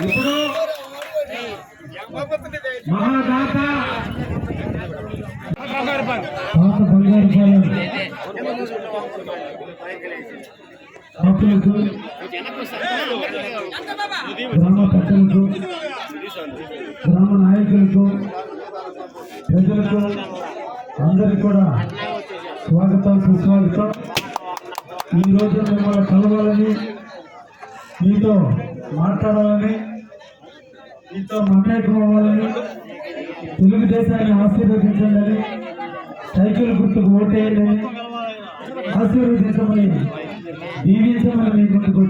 ఇప్పుడు మహాదాత పాత బంగారు పాలెం. గ్రామ పెద్దలకు గ్రామ నాయకులకు ప్రజలకు అందరికి కూడా స్వాగతం సుస్వాగతం. ఈ రోజు మిమ్మల్ని కలవాలని మీతో మాట్లాడాలని మీతో మమేకం అవ్వాలని తెలుగుదేశాన్ని ఆశీర్వదించాలని సైకిల్ గుర్తుకు ఓటేయాలని ఆశీర్వదించమని దీవించమని మీ ముందుకు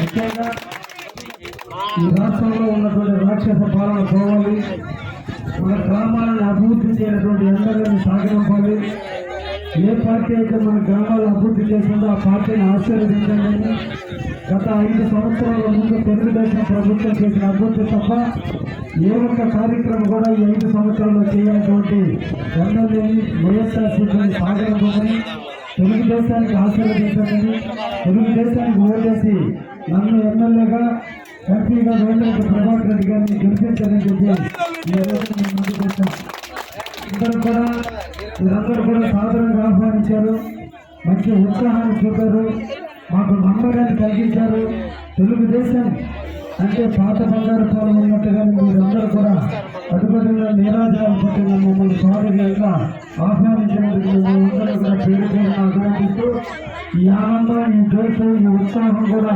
ముఖ్యంగా ఈ రాష్ట్రంలో ఉన్నటువంటి రాక్షస పాలన పోవాలి. మన గ్రామాలను అభివృద్ధి చేయనటువంటి ఎందరిని సాగనంపాలి. ఏ పార్టీ అయితే మన గ్రామాలను అభివృద్ధి చేస్తుందో ఆ పార్టీని ఆశీర్వదించండి. గత ఐదు సంవత్సరాల ముందు తెలుగుదేశం ప్రభుత్వం చేసిన అభివృద్ధి తప్ప ఏ ఒక్క కార్యక్రమం కూడా ఈ ఐదు సంవత్సరాల్లో చేయనటువంటి ఎమ్మెల్యేని వైఎస్ఆర్సీపీని సాగనంపమని తెలుగుదేశానికి ఆశీర్వదించండి. తెలుగుదేశానికి ఓటేసి నన్ను ఎమ్మెల్యేగా ఎంపీగా వేంద్ర ప్రభాకర్ రెడ్డి గారిని గెలిపించాలని చెప్పి ఇద్దరు కూడా మీరందరూ కూడా సాధారణంగా ఆహ్వానించారు. మంచి ఉత్సాహాన్ని చూపారు. మాకు నమ్మకాన్ని కలిగించారు. తెలుగుదేశం అంటే పాత బంగారు కాలం ఉన్నట్టుగా మీరందరూ కూడా అడుగుడుగా నీరాజాలు పట్టిన మమ్మల్ని స్వాగతంగా ఆహ్వానించినందుకు మేమందరూ కూడా పేరు పేరున అభినందిస్తూ ఈ ఆనందం ఈ జోషు ఈ ఉత్సాహం కూడా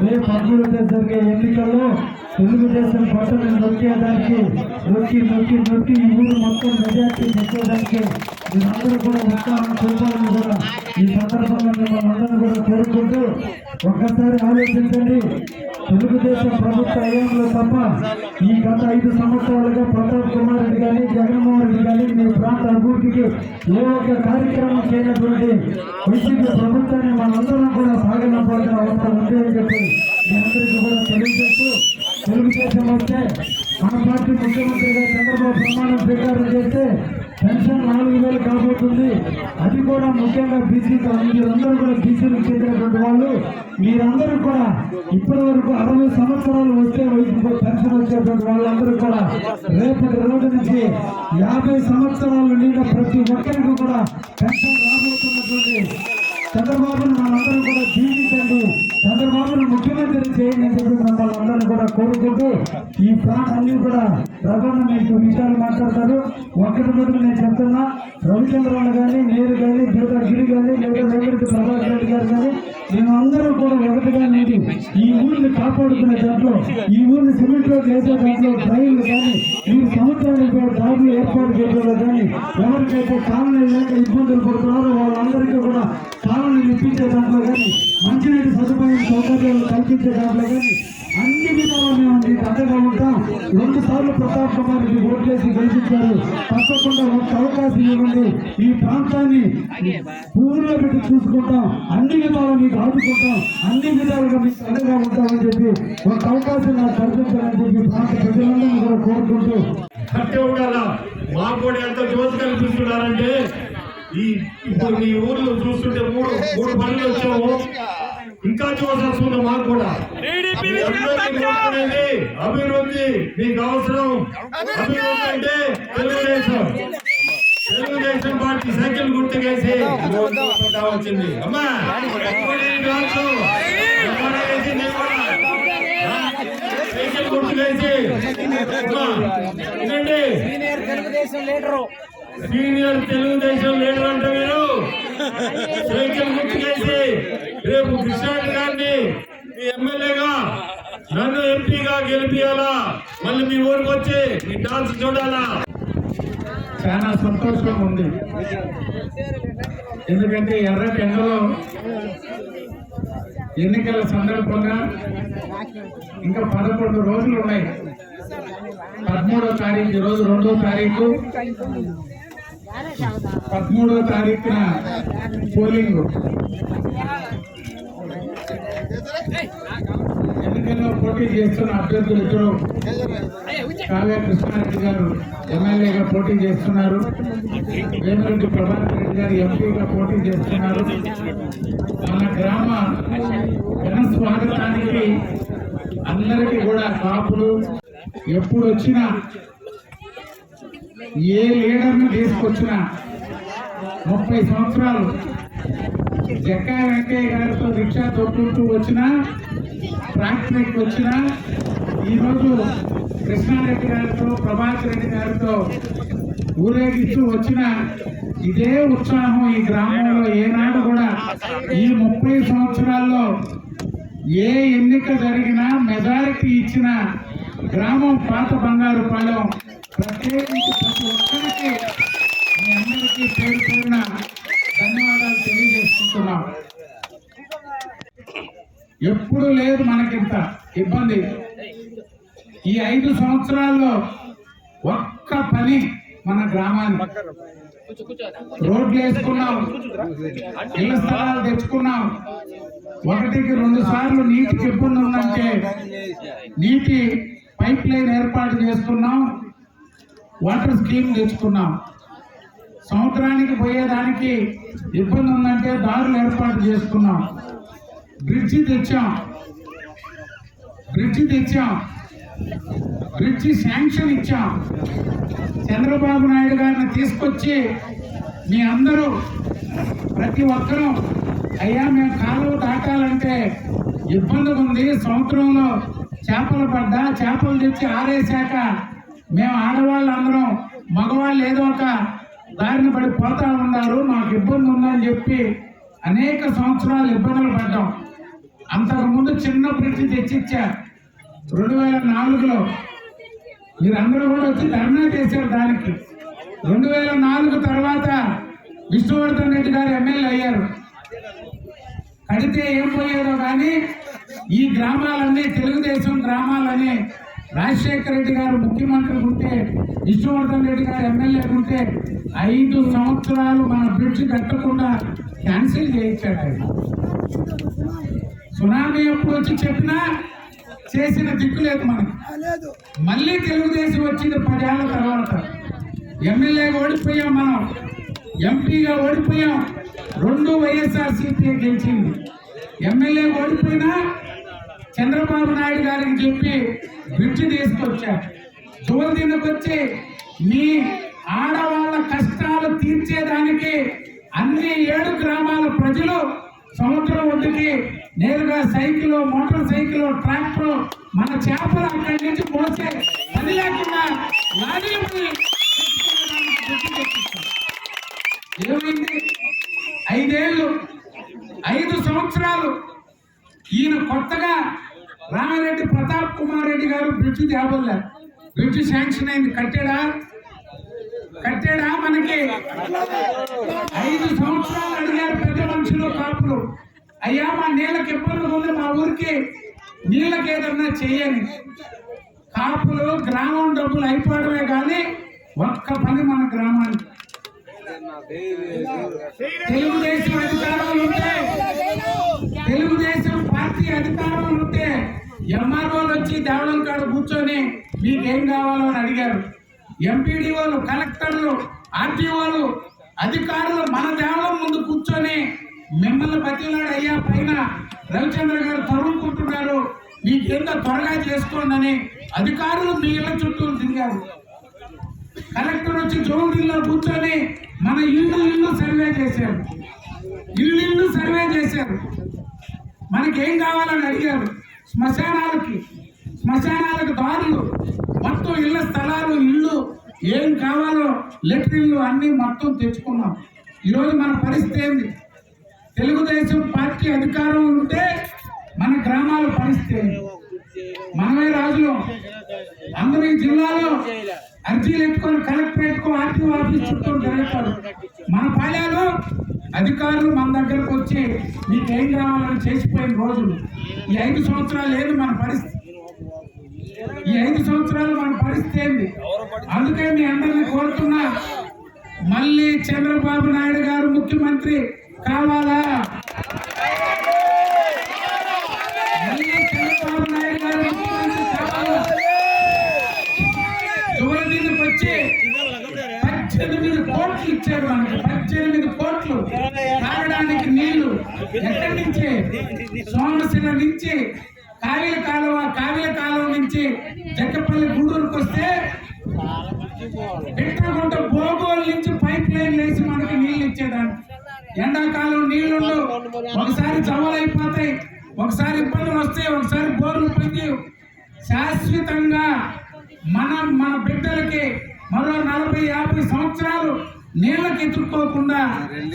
రేపు అభివృద్ధి జరిగే ఎన్నికల్లో తెలుగుదేశం పట్టణం నొక్కేదానికి నొక్కి నొక్కి నొక్కి ఈ ఊరు మొత్తం మెజార్టీ తెచ్చేదానికి మీరందరూ కూడా ఉత్సాహం చూపాలని కూడా ఈ సందర్భంగా మిమ్మల్ని అందరూ కూడా కోరుకుంటూ ఒక్కసారి ఆలోచించండి. తెలుగుదేశం ప్రభుత్వ హయాంలో తప్ప ఈ గత ఐదు సంవత్సరాలుగా ప్రతాప్ కుమార్ రెడ్డి కానీ జగన్మోహన్ రెడ్డి కానీ మీ ప్రాంత అభివృద్ధికి ఏ ఒక్క కార్యక్రమం చేయనటువంటి వైసీపీ ప్రభుత్వాన్ని మనందరం కూడా సాగనంపాల్సిన అవసరం ఉంది అని చెప్పి మీ అందరికీ కూడా తెలియజేస్తూ తెలుగుదేశం వస్తే మన పార్టీ ముఖ్యమంత్రిగా చంద్రబాబు ప్రమాణం స్వీకారం చేస్తే పెన్షన్ నాలుగు వేలు కాబోతుంది. అది కూడా ముఖ్యంగా బీసీ మీరందరూ కూడా బీసీలకు చెందినటువంటి వాళ్ళు. మీరందరూ కూడా ఇప్పటి వరకు అరవై సంవత్సరాలు వచ్చే వయసుకు పెన్షన్ వచ్చేటువంటి వాళ్ళందరూ కూడా రేపటి రోజు నుంచి యాభై సంవత్సరాలు నిండా ప్రతి ఒక్కరికి కూడా పెన్షన్ రాబోతున్నటువంటి చంద్రబాబును మనందరం కూడా జీవించండి. చంద్రబాబును ముఖ్యమంత్రి చేయండి అని చెప్పి మమ్మల్ని అందరం కూడా కోరుకుంటూ ఈ ప్లాన్ అన్ని కూడా రఘున్న మీకు విషయాలు మాట్లాడతారు. ఒక్కటి మొదటి నేను చెప్తున్నా రవిచంద్రరావు కానీ నేను కానీ బీదా గిరి కానీ లేదా వేమిరెడ్డి ప్రభాకర్ రెడ్డి గారు కానీ మేమందరం కూడా ఒకటిగా నేటి ఈ ఊరిని కాపాడుకునే దాంట్లో ఈ ఊరిని సిమెంట్ రోడ్ వేసే దాంట్లో డ్రైవ్లు కానీ ఈ సంవత్సరానికి దాడులు ఏర్పాటు చేయడంలో కానీ ఎవరికైతే కాలనీ లేక ఇబ్బందులు పడుతున్నారో వాళ్ళందరికీ కూడా కాలనీ ఇప్పించే దాంట్లో కానీ మంచినీటి సదుపాయం సౌకర్యాలు కల్పించే దాంట్లో కానీ అన్ని విధాలు మేము మీకు అండగా ఉంటాం రెండు సార్లు ప్రతాప్ కుమార్ రెడ్డి ఓట్లేసి గెలిపించారు. తప్పకుండా ఒక అవకాశం ఇవ్వండి. ఈ ప్రాంతాన్ని పూర్లో పెట్టి చూసుకుంటాం. అన్ని విధాలు మీకు ఆదుకుంటాం. అన్ని విధాలుగా మీకు అండగా ఉంటామని చెప్పి ఒక అవకాశం నాకు కల్పించాలని చెప్పి ప్రాంత ప్రజలందరినీ కూడా కోరుకుంటూ కట్టే ఉండాలా? మాకు కూడా ఎంత జోసి కల్పిస్తున్నారంటే ఈ ఇప్పుడు మీ ఊర్లో చూస్తుంటే మూడు మూడు పనులు వచ్చాము ఇంకా జోసి ఉంది మాకు కూడా. అభివృద్ధి మీకు అవసరం. అభివృద్ధి! అంటే తెలుగుదేశం. తెలుగుదేశం పార్టీ సైకిల్ గుర్తుకేసి వచ్చింది. అమ్మా. Cycle గుర్తుకేసి. Senior Telugu Desam leader senior Telugu Desam leader అంటే మీరు. సైకిల్ గుర్తుకేసి. రేపు కృష్ణారెడ్డి గారిని మీ ఎమ్మెల్యేగా నన్ను ఎంపీగా గెలిపియాలా మళ్ళీ మీ ఊరికి వచ్చి మీ డాన్స్ చూడాలా? చాలా సంతోషంగా ఉంది. ఎందుకంటే ఎర్రటి ఎండలో ఎన్నికల సందర్భంగా ఇంకా పదకొండు రోజులు ఉన్నాయి. పదమూడో తారీఖు ఈ రోజు రెండో తారీఖు. పదమూడో తారీఖున పోలింగ్. ఎన్నికల్లో పోటీ చేస్తున్న అభ్యర్థులు ఇద్దరు. కావ్య కృష్ణారెడ్డి గారు ఎమ్మెల్యేగా పోటీ చేస్తున్నారు. వేమిరెడ్డి ప్రభాకర్ రెడ్డి గారు ఎంపీగా పోటీ చేస్తున్నారు. మన గ్రామ జన స్వాగతానికి అందరికీ కూడా కాపులు ఎప్పుడు వచ్చినా ఏ లీడర్ని తీసుకొచ్చినా ముప్పై సంవత్సరాలు జక్కా వెంకయ్య గారితో రిక్షా తొక్కుంటూ వచ్చినా ట్రాక్టర్కి వచ్చినా ఈరోజు కృష్ణారెడ్డి గారితో ప్రభాకర్ రెడ్డి గారితో ఊరేగిస్తూ వచ్చిన ఇదే ఉత్సాహం ఈ గ్రామంలో ఏనాడు కూడా. ఈ ముప్పై సంవత్సరాల్లో ఏ ఎన్నిక జరిగినా మెజారిటీ ఇచ్చిన గ్రామం పాత బంగారు పాలెం. ప్రత్యేకించి ప్రతి ఒక్కరికి మీ అందరికీ పేరు పేరున ధన్యవాదాలు తెలియజేసుకుంటున్నాం. ఎప్పుడు లేదు మనకింత ఇబ్బంది. ఈ ఐదు సంవత్సరాల్లో ఒక్క పని మన గ్రామాన్ని రోడ్లు వేసుకున్నాం ఇళ్ళ స్థలాలు తెచ్చుకున్నాం. ఒకటికి రెండు సార్లు నీటి ఇబ్బంది ఉందంటే నీటి పైప్ లైన్ ఏర్పాటు చేసుకున్నాం వాటర్ స్కీమ్ తెచ్చుకున్నాం. సంవత్సరానికి పోయేదానికి ఇబ్బంది ఉందంటే దారులు ఏర్పాటు చేసుకున్నాం. బ్రిడ్జి తెచ్చాం. బ్రిడ్జి తెచ్చాం. బ్రిడ్జి శాంక్షన్ ఇచ్చాం. చంద్రబాబు నాయుడు గారిని తీసుకొచ్చి మీ అందరూ ప్రతి ఒక్కరూ అయ్యా మేము కాలువ దాటాలంటే ఇబ్బందిగా ఉంది. సంవత్సరంలో చేపలు పడ్డా చేపలు తెచ్చి ఆరేశాక మేము ఆడవాళ్ళు అందరం మగవాళ్ళు ఏదో ఒక దారిని పడి పోతా ఉన్నారు. మాకు ఇబ్బంది ఉందని చెప్పి అనేక సంవత్సరాలు ఇబ్బందులు పడ్డాం. అంతకుముందు చిన్న బ్రిడ్జి తెచ్చిచ్చారు. రెండు వేల నాలుగులో మీరందరూ కూడా వచ్చి ధర్నా చేశారు దానికి. రెండు వేల నాలుగు తర్వాత విష్ణువర్ధన్ రెడ్డి గారు ఎమ్మెల్యే అయ్యారు. కడితే ఏం పోయేదో కానీ ఈ గ్రామాలన్నీ తెలుగుదేశం గ్రామాలని రాజశేఖర రెడ్డి గారు ముఖ్యమంత్రి ఉంటే విష్ణువర్ధన్ రెడ్డి గారు ఎమ్మెల్యే ఉంటే ఐదు సంవత్సరాలు మన బ్రిడ్జ్ కట్టకుండా క్యాన్సిల్ చేయించాడు ఆయన. సునామీ ఎప్పుడు వచ్చి చెప్పినా చేసిన దిక్కు లేదు మనకి. మళ్ళీ తెలుగుదేశం వచ్చింది పదేళ్ళ తర్వాత. ఎమ్మెల్యేగా ఓడిపోయాం మనం. ఎంపీగా ఓడిపోయాం. రెండు వైఎస్ఆర్ సిపి గెలిచింది. ఎమ్మెల్యే ఓడిపోయినా చంద్రబాబు నాయుడు గారికి చెప్పి బ్రిడ్జి తీసుకొచ్చారు జోల్దీనికి వచ్చి మీ ఆడవాళ్ళ కష్టాలు తీర్చేదానికి అన్ని ఏడు గ్రామాల ప్రజలు సముద్రం ఒడ్డుకి నేరుగా సైకిల్ మోటార్ సైకిల్ ట్రాక్టర్ మన చేపలు అక్కడి నుంచి పోసే పని లేకుండా ఏమైంది? ఐదేళ్ళు ఐదు సంవత్సరాలు ఈయన కొత్తగా రామిరెడ్డి ప్రతాప్ కుమార్ రెడ్డి గారు బ్రిడ్జ్ తేబోలే బ్రిడ్జి శాంక్షన్ అయింది. కట్టాడా? కట్టాడా మనకి? ఐదు సంవత్సరాలు అడిగారు పెద్ద మనుషులు కాపులు. అయ్యా మా నీళ్ళకి ఇబ్బంది ఉంది? మా ఊరికి నీళ్ళకి ఏదన్నా చెయ్యని కాపులు గ్రామం డబ్బులు అయిపోవడమే కానీ ఒక్క పని మన గ్రామానికి. తెలుగుదేశం అధికారంలో ఉంటే తెలుగుదేశం పార్టీ అధికారంలో ఉంటే ఎంఆర్ఓలు వచ్చి దేవళం కాడ కూర్చొని మీకేం కావాలో అని అడిగారు. ఎంపీడీఓలు కలెక్టర్లు ఆర్టీఓలు అధికారులు మన దేవళం ముందు కూర్చొని మిమ్మల్ని బతిలాడు అయ్యా పైన రవిచంద్ర గారు తరుముకుంటున్నారు. మీకేందో త్వరగా చేసుకోండి అధికారులు మీ ఇళ్ళ చుట్టూ తిరిగారు. కలెక్టర్ వచ్చి జోగుడిలో కూర్చొని మన ఇల్లు ఇల్లు సర్వే చేశారు. ఇల్లు ఇల్లు సర్వే చేశారు. మనకేం కావాలని అడిగారు. శ్మశానాలకి శ్మశానాలకు దారులు. మొత్తం ఇళ్ళ స్థలాలు ఇల్లు ఏం కావాలో లెట్రిన్లు అన్నీ మొత్తం తెచ్చుకున్నాం. ఈరోజు మన పరిస్థితి ఏంది? తెలుగుదేశం పార్టీ అధికారం ఉంటే మన గ్రామాల పరిస్థితి మనమే రాజులు. అందరూ ఈ జిల్లాలో అర్జీలు ఎత్తుకొని కలెక్టరేట్కు ఆర్టీఓ ఆఫీస్ చుట్టూ జరుగుతారు మన పాలెలు అధికారులు మన దగ్గరకు వచ్చి మీకేం కావాలని చేసిపోయిన రోజులు. ఈ ఐదు సంవత్సరాలు ఏంది మన పరిస్థితి? ఈ ఐదు సంవత్సరాలు మన పరిస్థితి ఏంది? అందుకే మీ అందరిని కోరుతున్నా మళ్ళీ చంద్రబాబు నాయుడు గారు ముఖ్యమంత్రి కావాలా? చంద్రబాబు నాయుడు గారు ముఖ్యమంత్రి కావాలా? వచ్చి పద్దెనిమిది కోట్లు ఇచ్చారు మనకి పద్దెనిమిది కోట్లు. తాగడానికి నీళ్ళు ఎక్కడి నుంచి? సోమశిల నుంచి కావిల కాలువ కావిల కాలువ నుంచి జక్కపల్లి గూడూరుకు వస్తే పెట్టకుంట భోగోలు నుంచి పైప్ లైన్ వేసి మనకి నీళ్ళు ఇచ్చేదాన్ని ఎండాకాలం నీళ్ళు ఒకసారి చవలైపోతాయి ఒకసారి ఇబ్బందులు వస్తాయి. ఒకసారి బోర్లు పని శాశ్వతంగా మన మన బిడ్డలకి మరో నలభై యాభై సంవత్సరాలు నీళ్ళకి ఎత్తుక్కోకుండా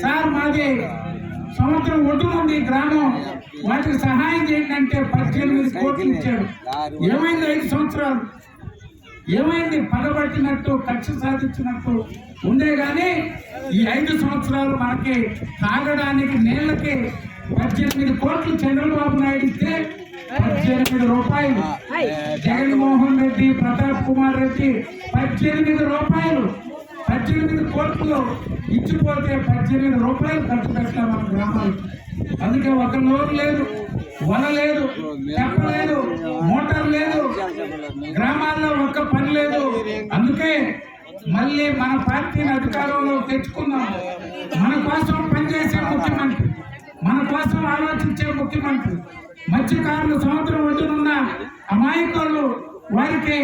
సార్ మాది సంవత్సరం ఒడ్డునుంది ఈ గ్రామం. వాటికి సహాయం చేయండి అంటే పద్దెనిమిది కోట్లు ఇచ్చాడు. ఏమైంది ఐదు సంవత్సరాలు? ఏమైంది? పగబట్టినట్టు కక్ష సాధించినట్టు ఉండే గాని ఈ ఐదు సంవత్సరాలు మనకి తాగడానికి నీళ్ళకి పద్దెనిమిది కోట్లు చంద్రబాబు నాయుడు ఇస్తే పద్దెనిమిది రూపాయలు. జగన్మోహన్ రెడ్డి ప్రతాప్ కుమార్ రెడ్డి పద్దెనిమిది రూపాయలు. పద్దెనిమిది కోట్లు ఇచ్చిపోతే పద్దెనిమిది రూపాయలు ఖర్చు పెట్టాం మన గ్రామాలు. అందుకే ఒక నోరు లేదు వల లేదు తెప్ప లేదు మోటార్ లేదు. గ్రామాల్లో ఒక్క పని లేదు. అందుకే మళ్ళీ మన పార్టీని అధికారంలో తెచ్చుకున్నాము. మన కోసం పనిచేసే ముఖ్యమంత్రి మన కోసం ఆలోచించే ముఖ్యమంత్రి. మత్స్యకారులు సముద్రం ఒడ్డునున్న అమాయకులు వారికి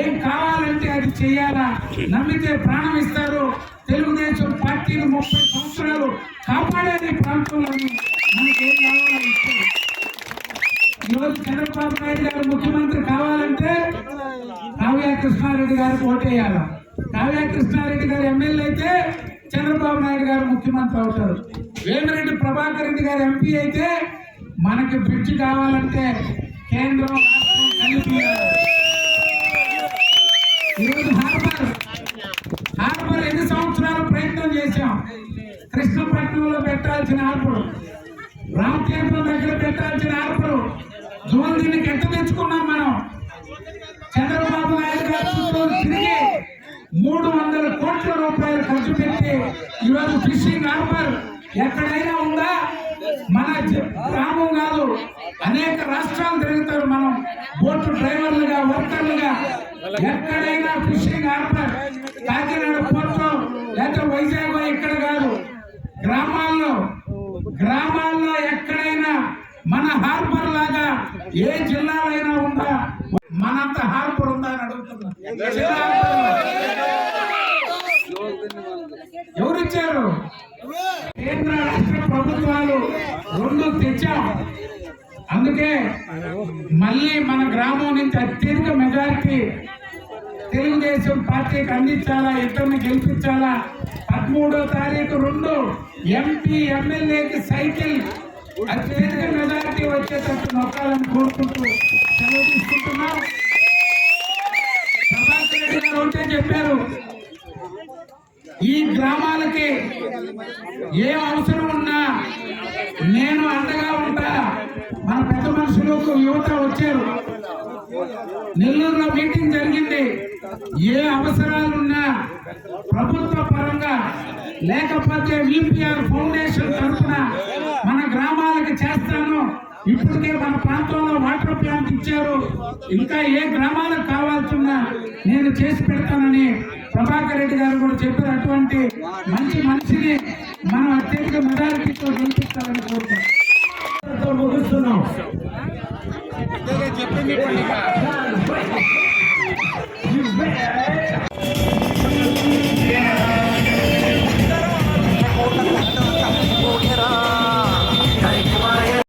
ఏం కావాలంటే అది చేయాలా? నమ్మితే ప్రాణం ఇస్తారు. తెలుగుదేశం పార్టీని ముప్పై సంవత్సరాలు కాపాడేది ప్రాంతంలోని. మనకి కావాలో ఇస్తారు ఈరోజు చంద్రబాబు నాయుడు గారు ముఖ్యమంత్రి కావాలంటే కావ్య కృష్ణారెడ్డి గారికి ఓటేయాలా? కావ్య కృష్ణారెడ్డి గారు ఎమ్మెల్యే అయితే చంద్రబాబు నాయుడు గారు ముఖ్యమంత్రి అవుతారు. వేమిరెడ్డి ప్రభాకర్ రెడ్డి గారు ఎంపీ అయితే మనకి బ్రిడ్జ్ కావాలంటే కేంద్రం కలిపి ఈరోజు హార్బర్. హార్బర్ ఎన్ని సంవత్సరాలు ప్రయత్నం చేశాం? కృష్ణపట్నంలో పెట్టాల్సిన హార్బర్. రామతీర్థం దగ్గర పెట్టాల్సిన హార్బర్. జోన్ దీన్ని కట్ట తెచ్చుకున్నాం మనం. చంద్రబాబు నాయుడు గారు తిరిగి మూడు వందల కోట్ల రూపాయలు ఖర్చు పెట్టి ఈరోజు ఫిషింగ్ హార్బర్ ఎక్కడైనా ఉందా? మన గ్రామం కాదు. అనేక రాష్ట్రాలు తిరుగుతారు మనం. బోట్ డ్రైవర్లుగా వర్కర్లుగా. ఎక్కడైనా ఫిషింగ్ హార్బర్ కాకినాడ పోర్టు లేదా వైజాగ్ ఇక్కడ కాదు. గ్రామాల్లో గ్రామాల్లో ఎక్కడైనా మన హార్బర్ లాగా ఏ జిల్లాలైనా ఉందా? మనంత హార్బర్ ఉందా అని అడుగుతున్నా. కేంద్ర రాష్ట్ర ప్రభుత్వాలు రెండు తెచ్చాం. అందుకే మళ్ళీ మన గ్రామం నుంచి అత్యధిక మెజారిటీ తెలుగుదేశం పార్టీకి అందించాలా ఇద్దరిని గెలిపించాలా? పదమూడో తారీఖు రెండు ఎంపీ ఎమ్మెల్యేకి సైకిల్ అత్యధిక మెజారిటీ వచ్చేటట్టు నొక్కాలని కోరుకుంటూ సెలవు తీసుకుంటున్నాం. ప్రభాకర్ రెడ్డి గారు ఒకటే చెప్పారు ఈ గ్రామాలకి ఏ అవసరం ఉన్నా నేను అండగా ఉంటా. మన పెద్ద మనుషులు యువత వచ్చారు. నెల్లూరులో మీటింగ్ జరిగింది. ఏ అవసరాలున్నా ప్రభుత్వ పరంగా లేకపోతే విపిఆర్ ఫౌండేషన్ తరఫున మన గ్రామాలకు చేస్తాను. ఇప్పటికే మన ప్రాంతంలో వాటర్ ప్లాంట్ ఇచ్చారు. ఇంకా ఏ గ్రామాలకు కావాల్సిన నేను చేసి పెడతానని ప్రభాకర్ రెడ్డి గారు కూడా చెప్పిన అటువంటి మంచి మనిషిని మనం అత్యధిక మెజారిటీతో గెలిపిస్తామని కోరుతున్నాం. చెప్పింది